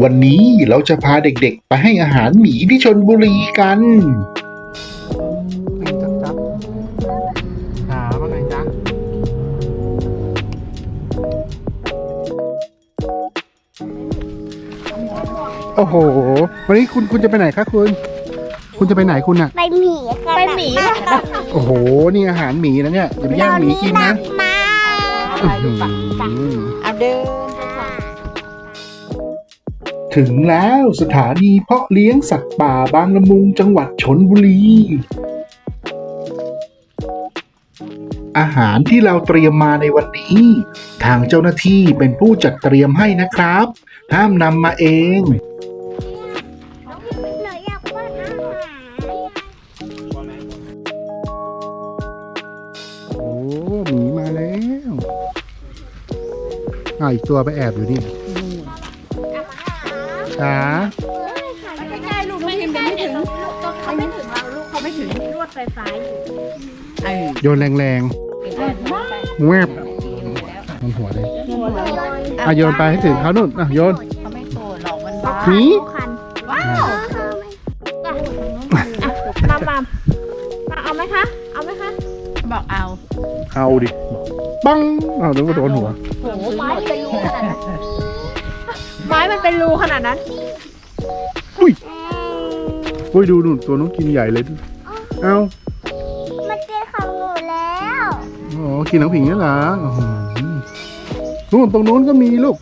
วันนี้เราจะพาเด็กๆ ไปให้อาหารหมีที่ชนบุรีกันปีนจับจับขาว่าไงจ๊ะโอ้โห วันนี้คุณคุณจะไปไหนคะคุณ คุณจะไปไหนคุณอะไปหมีกันไปหมีค่ะโอ้โห นี่อาหารหมีนะเนี่ยอย่าไปแย่งหมีกินนะมาอื้อหือเอาเดิน ถึงแล้วสถานีเพาะเลี้ยงสัตว์ป่าบางละมุงจังหวัดชนบุรี อาหารที่เราเตรียมมาในวันนี้ ทางเจ้าหน้าที่เป็นผู้จัดเตรียมให้นะครับ ห้ามนำมาเอง โอ้หมีมาแล้วอ่าอีกตัวไปแอบอยู่นี่ ขาไม่ใกล้ลูกไม่ถึงไม่ถึงลูกเขาไม่ถึงเราลูกเขาไม่ถึงลวดไฟฟ้าอยู่เออโยนแรงๆแวบมันหัวเลยอะโยนไปให้ถึงเขานุ่นอะโยนเขาไม่โกรธหรอกมันบ้าหมีคันว้าวมามามาเอาไหมคะ เอาไหมคะ บอกเอา เอาดิปังเอาดูว่าโดนหัวโอ้โหไม้เป็นรูขนาดนั้น ไม้มันเป็นรูขนาดนั้น อุ้ยอุ้ยดูนู่นตัวนู้นกินใหญ่เลยเอามันกินของหนูแล้วอ๋อกินหนังผิงนี่เหรอโอ้โหนู่นตรงนู้นก็มีลูก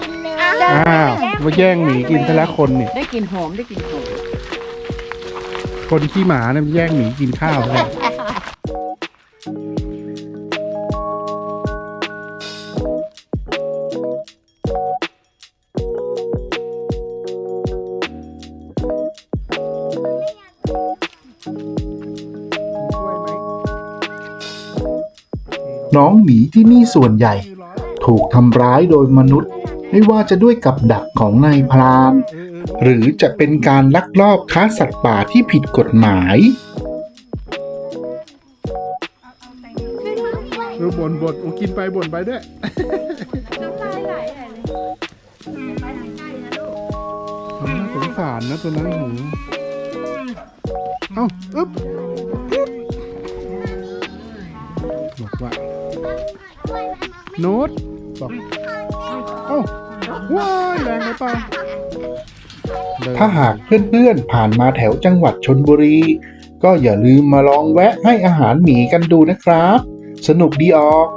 กินเลย อ้าวมาแย่งหมีกินทะละคนเนี่ยได้กลิ่นหอมได้กลิ่นหอม คนขี้หมาเนี่ยแย่งหมีกินข้าวเลยน้องหมีที่นี่ส่วนใหญ่ ถูกทำร้ายโดยมนุษย์ ไม่ว่าจะด้วยกับดักของนายพราน หรือจะเป็นการลักลอบค้าสัตว์ป่าที่ผิดกฎหมาย เออบ่นบ่นโอ้กินไปบ่นไปด้วยทำน่าสงสารนะตัวนั้นหนูเอ้า อึ๊บอึ๊บ บอกว่าโน้ตบอกเอ้าว้ายแรงไปเปล่าเดินถ้าหากเพื่อนๆผ่านมาแถวจังหวัดชนบุรี ก็อย่าลืมมาลองแวะให้อาหารหมีกันดูนะครับ สนุกดีออก